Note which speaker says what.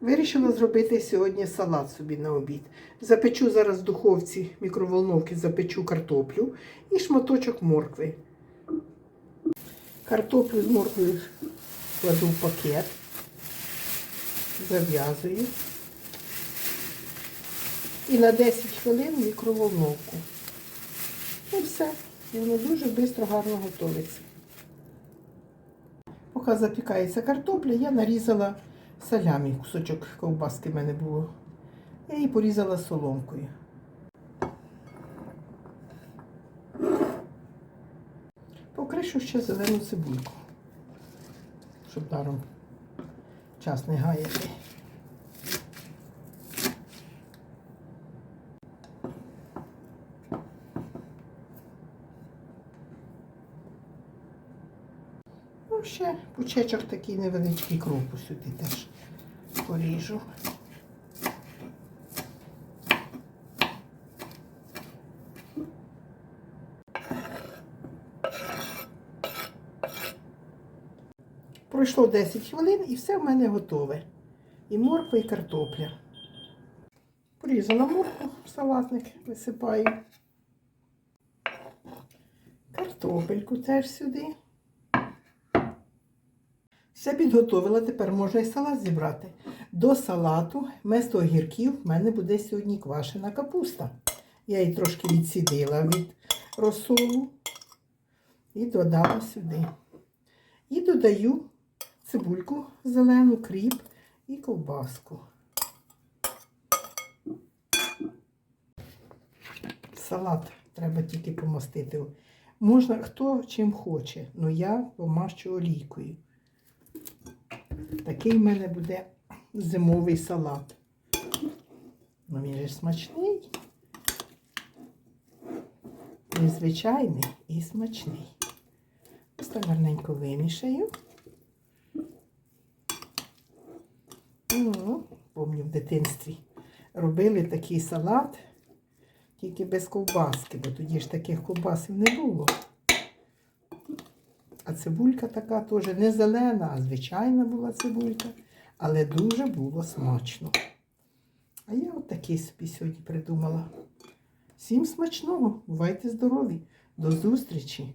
Speaker 1: Вирішила зробити сьогодні салат собі на обід. Запечу зараз в духовці мікроволновки, запечу картоплю і шматочок моркви. Картоплю з морквою кладу в пакет, зав'язую. І на 10 хвилин мікроволновку. І все. І воно дуже швидко гарно готується. Поки запікається картопля, я нарізала салямі, кусочок ковбаски в мене було. Я її порізала соломкою. Покришу ще зелену цибульку, щоб даром час не гаяти. Ще пучечок такий невеличкий кропу сюди теж поріжу. Пройшло 10 хвилин і все в мене готове. І морква, і картопля. Порізала моркву в салатник, висипаю. Картопельку теж сюди. Все підготовила, тепер можна і салат зібрати. До салату вместо огірків в мене буде сьогодні квашена капуста. Я її трошки відсідила від розсолу і додала сюди. І додаю цибульку зелену, кріп і ковбаску. Салат треба тільки помастити. Можна хто чим хоче, але я помащу олійкою. Такий в мене буде зимовий салат. Ну, він же смачний. Незвичайний і смачний. Ось гарненько вимішаю. Ну, помню, в дитинстві робили такий салат, тільки без ковбаски, бо тоді ж таких ковбасів не було. А цибулька така теж не зелена, а звичайна була цибулька, але дуже було смачно. А я от такий собі сьогодні придумала. Всім смачного, бувайте здорові, до зустрічі!